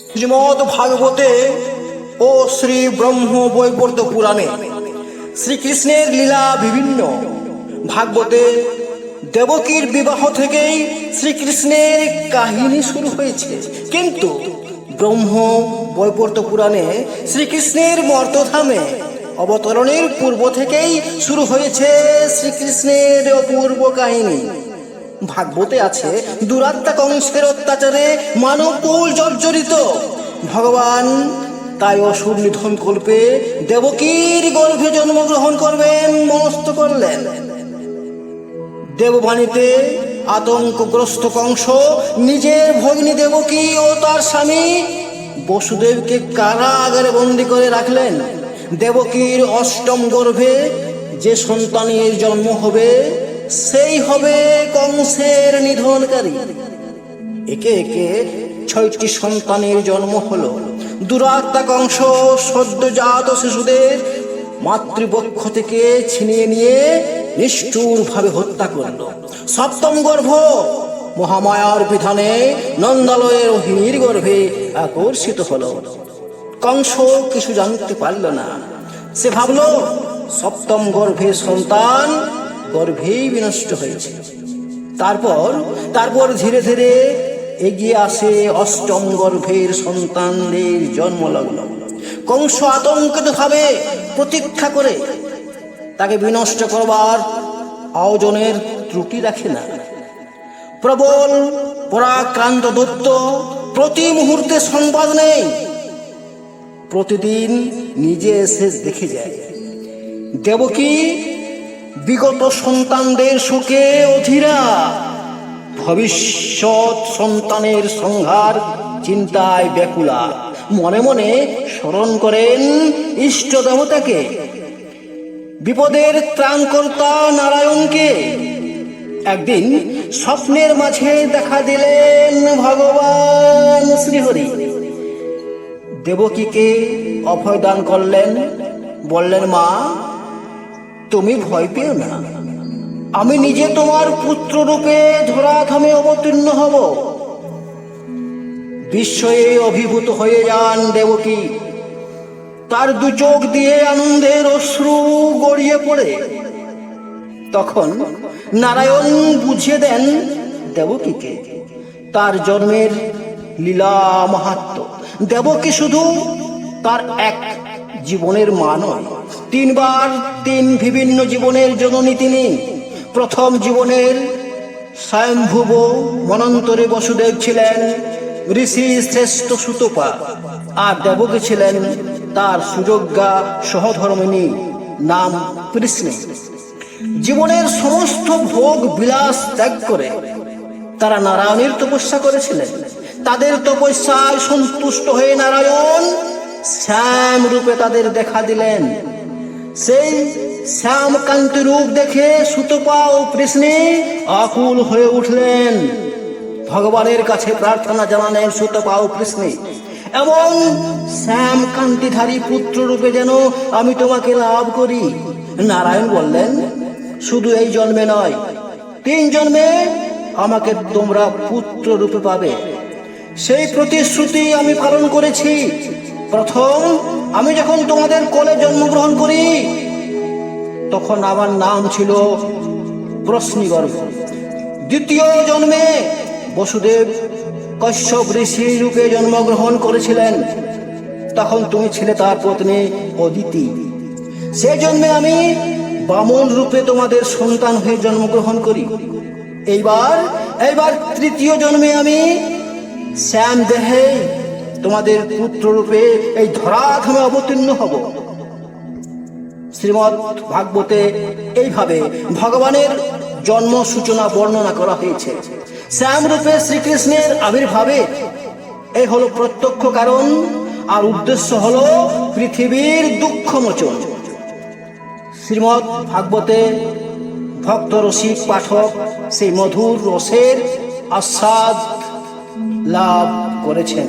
শ্রীমদ ভাগবতে ও শ্রী ব্রহ্ম বৈবর্ত পুরাণে শ্রীকৃষ্ণের লীলা বিভিন্ন ভাগবতে দেবকীর বিবাহ থেকেই শ্রীকৃষ্ণের কাহিনী শুরু হয়েছে। কিন্তু ব্রহ্ম বৈবর্ত পুরাণে শ্রীকৃষ্ণের মর্তধামে অবতরণের পূর্ব থেকেই শুরু হয়েছে শ্রীকৃষ্ণের অপূর্ব কাহিনী। ভাগবতে আছে, দুরাত্মা কংসের অত্যাচারে মানবকুল জর্জরিত। ভগবান তাই অসুর নিধন কল্পে দেবকীর গর্ভে জন্মগ্রহণ করবেন, মনস্থ করলেন। দেববাণীতে আতঙ্কগ্রস্ত কংস নিজের ভগ্নী দেবকী ও তার স্বামী বসুদেবকে কারাগারে বন্দি করে রাখলেন। দেবকীর অষ্টম গর্ভে যে সন্তানের জন্ম হবে সেই হবে কংসের নিধনকারী। একে একে ছয়টি সন্তানের জন্ম হলো। দুরাত্মা কংস, সদ্যজাত শিশুদের মাতৃপক্ষ থেকে ছিনিয়ে নিয়ে নিষ্ঠুরভাবে হত্যা করল। সপ্তম গর্ভ, মহামায়ার বিধানে নন্দালয়ের হিনীর গর্ভে আকর্ষিত হলো। কংস কিছু জানতে পারল না। সে ভাবল, সপ্তম গর্ভের সন্তান গর্ভেই বিনষ্ট হয়েছে। তারপর তারপর ধীরে ধীরে এগিয়ে আসে অষ্টম গর্ভের সন্তানদের জন্মলগ্ন। কংস আতঙ্কিত ভাবে প্রতীক্ষা করে তাকে বিনষ্ট করবার আয়োজনের ত্রুটি রাখে না। প্রবল, পরাক্রান্ত দত্ত প্রতি মুহূর্তে সংবাদ নেই প্রতিদিন নিজে এসে দেখে যায়, দেবকী বিগত সন্তানদের শোকে অধীরা, ভবিষ্যৎ সন্তানের সংহার চিন্তায় ব্যাকুলা। মনে মনে স্মরণ করেন ইষ্ট দেবতাকে। বিপদের ত্রাণকর্তা নারায়ণকে। একদিন স্বপ্নের মাঝে দেখা দিলেন ভগবান শ্রীহরি। দেবকীকে অভয় দান করলেন, বললেন, মা তুমি ভয় পেও না। আমি নিজে তোমার পুত্র রূপে ধরাধামে অবতীর্ণ হব। বিস্ময়ে অভিভূত হয়ে যান দেবকী। তার দু চোখ দিয়ে আনন্দের অশ্রু গড়িয়ে পড়ে। তখন নারায়ণ বুঝিয়ে দেন দেবকীকে। তার জন্মের লীলা মাহাত্ম দেবকী শুধু তার এক জীবনের মা নয়। তিনবার তিন বিভিন্ন জীবনের জননী তিনি। প্রথম জীবনের স্বয়ংভুব মনন্তরে বসুদেব ছিলেন ঋষি শ্রেষ্ঠ সুতপা, আর দেবকী ছিলেন তার সুযোগ্যা সহধর্মিনী নাম কৃষ্ণ। জীবনের সমস্ত ভোগ বিলাস ত্যাগ করে তারা নারায়ণের তপস্যা করেছিলেন। তাদের তপস্যায় সন্তুষ্ট হয়ে নারায়ণ শ্যাম রূপে তাদের দেখা দিলেন। সেই শ্যামকান্তি রূপ দেখে সুতপা ও কৃষ্ণে আকুল হয়ে উঠলেন ভগবানের কাছে প্রার্থনা জানালেন সুতপা ও কৃষ্ণে এমন শ্যাম কান্তিধারী পুত্র রূপে যেন আমি তোমাকে লাভ করি। নারায়ণ বললেন, শুধু এই জন্মে নয়, তিন জন্মে আমাকে তোমরা পুত্র রূপে পাবে। সেই প্রতিশ্রুতি আমি পালন করেছি। প্রথম আমি যখন তোমাদের কোলে জন্মগ্রহণ করি, তখন আমার নাম ছিল প্রশ্নিগর্ভ। দ্বিতীয় জন্মে বসুদেব কশ্যপ ঋষি রূপে জন্মগ্রহণ করেছিলেন। তখন তুমি ছিলে তার পত্নী অদিতি। সে জন্মে আমি বামন রূপে তোমাদের সন্তান হয়ে জন্মগ্রহণ করি। এইবার এইবার তৃতীয় জন্মে আমি শ্যাম দেহে তোমাদের পুত্র রূপে এই ধরাধামে অবতীর্ণ হব। শ্রীমৎ ভাগবতে এইভাবে ভগবানের জন্ম সূচনা বর্ণনা করা হয়েছে। শ্যাম রূপে শ্রীকৃষ্ণের আবির্ভাবে এই হলো প্রত্যক্ষ কারণ, আর উদ্দেশ্য হলো পৃথিবীর দুঃখ মোচন শ্রীমৎ ভাগবতে ভক্ত রসিক পাঠক সেই মধুর রসের আস্বাদ লাভ করেছেন।